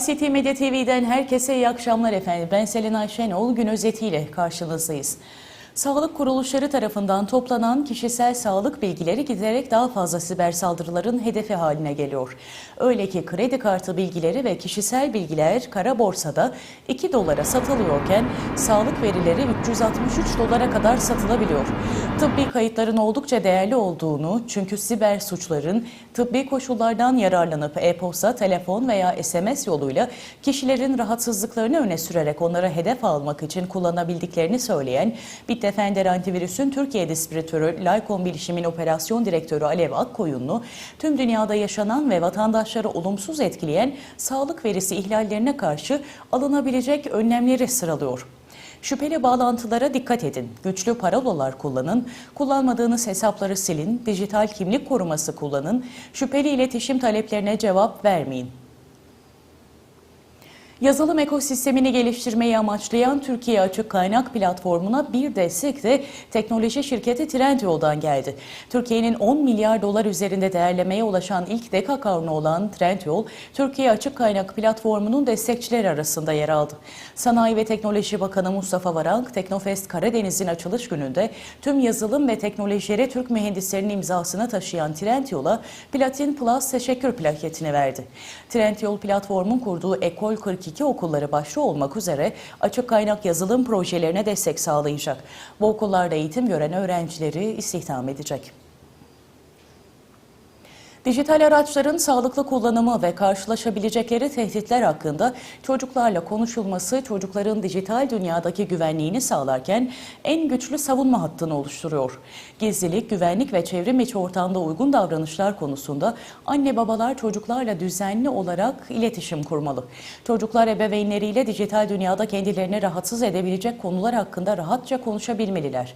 ICT Medya TV'den herkese iyi akşamlar efendim. Ben Selena Şenol gün özetiyle karşınızdayız. Sağlık kuruluşları tarafından toplanan kişisel sağlık bilgileri giderek daha fazla siber saldırıların hedefi haline geliyor. Öyle ki kredi kartı bilgileri ve kişisel bilgiler kara borsada 2 dolara satılıyorken sağlık verileri 363 dolara kadar satılabiliyor. Tıbbi kayıtların oldukça değerli olduğunu çünkü siber suçların tıbbi koşullardan yararlanıp e-posta, telefon veya SMS yoluyla kişilerin rahatsızlıklarını öne sürerek onlara hedef almak için kullanabildiklerini söyleyen Bitdefender Antivirüs'ün Türkiye distribütörü Lycon Bilişim'in operasyon direktörü Alev Akkoyunlu, tüm dünyada yaşanan ve vatandaşları olumsuz etkileyen sağlık verisi ihlallerine karşı alınabilecek önlemleri sıralıyor. Şüpheli bağlantılara dikkat edin. Güçlü parolalar kullanın. Kullanmadığınız hesapları silin. Dijital kimlik koruması kullanın. Şüpheli iletişim taleplerine cevap vermeyin. Yazılım ekosistemini geliştirmeyi amaçlayan Türkiye Açık Kaynak Platformu'na bir destek de teknoloji şirketi Trendyol'dan geldi. Türkiye'nin 10 milyar dolar üzerinde değerlemeye ulaşan ilk dekakarnu olan Trendyol, Türkiye Açık Kaynak Platformu'nun destekçileri arasında yer aldı. Sanayi ve Teknoloji Bakanı Mustafa Varank, Teknofest Karadeniz'in açılış gününde tüm yazılım ve teknolojileri Türk mühendislerinin imzasını taşıyan Trendyol'a Platin Plus teşekkür plaketini verdi. Trendyol platformun kurduğu Ekol 42 2 okulları başta olmak üzere açık kaynak yazılım projelerine destek sağlayacak. Bu okullarda eğitim gören öğrencileri istihdam edecek. Dijital araçların sağlıklı kullanımı ve karşılaşabilecekleri tehditler hakkında çocuklarla konuşulması çocukların dijital dünyadaki güvenliğini sağlarken en güçlü savunma hattını oluşturuyor. Gizlilik, güvenlik ve çevrim içi ortamda uygun davranışlar konusunda anne babalar çocuklarla düzenli olarak iletişim kurmalı. Çocuklar ebeveynleriyle dijital dünyada kendilerini rahatsız edebilecek konular hakkında rahatça konuşabilmeliler.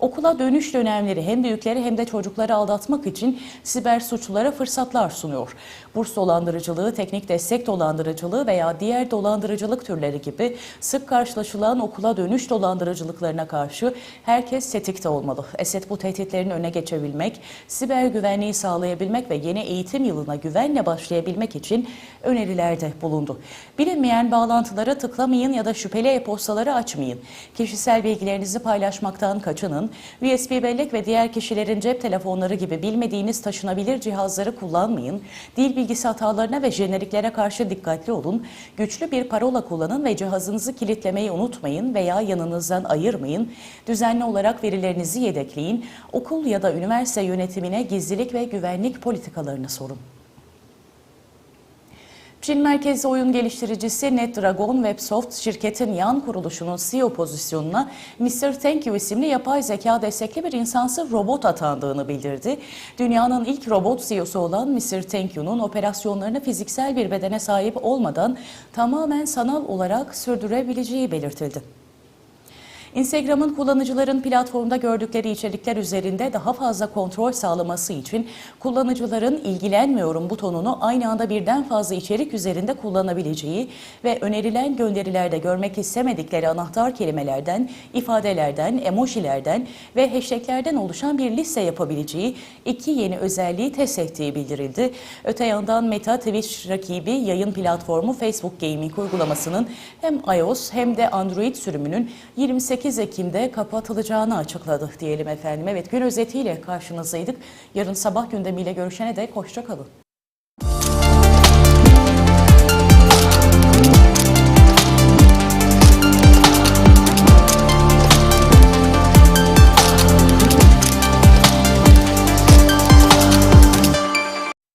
Okula dönüş dönemleri hem büyükleri hem de çocukları aldatmak için siber suçlara fırsatlar sunuyor. Burs dolandırıcılığı, teknik destek dolandırıcılığı veya diğer dolandırıcılık türleri gibi sık karşılaşılan okula dönüş dolandırıcılıklarına karşı herkes tetikte olmalı. Esed bu tehditlerin öne geçebilmek, siber güvenliği sağlayabilmek ve yeni eğitim yılına güvenle başlayabilmek için önerilerde bulundu. Bilinmeyen bağlantılara tıklamayın ya da şüpheli e-postaları açmayın. Kişisel bilgilerinizi paylaşmaktan kaçının. USB bellek ve diğer kişilerin cep telefonları gibi bilmediğiniz taşınabilir cihazları kullanmayın. Dil bilgisi hatalarına ve jeneriklere karşı dikkatli olun. Güçlü bir parola kullanın ve cihazınızı kilitlemeyi unutmayın veya yanınızdan ayırmayın. Düzenli olarak verilerinizi yedekleyin. Okul ya da üniversite yönetimine gizlilik ve güvenlik politikalarını sorun. Çin merkezli oyun geliştiricisi NetDragon Websoft şirketin yan kuruluşunun CEO pozisyonuna Mr. Thank You isimli yapay zeka destekli bir insansı robot atandığını bildirdi. Dünyanın ilk robot CEO'su olan Mr. Thank You'nun operasyonlarını fiziksel bir bedene sahip olmadan tamamen sanal olarak sürdürebileceği belirtildi. Instagram'ın kullanıcıların platformda gördükleri içerikler üzerinde daha fazla kontrol sağlaması için kullanıcıların ilgilenmiyorum butonunu aynı anda birden fazla içerik üzerinde kullanabileceği ve önerilen gönderilerde görmek istemedikleri anahtar kelimelerden, ifadelerden, emojilerden ve hashtaglerden oluşan bir liste yapabileceği iki yeni özelliği test ettiği bildirildi. Öte yandan Meta Twitch rakibi yayın platformu Facebook Gaming uygulamasının hem iOS hem de Android sürümünün 28 8 Ekim'de kapatılacağını açıkladı diyelim efendim. Evet gün özetiyle karşınızdaydık. Yarın sabah gündemiyle görüşene dek hoşça kalın.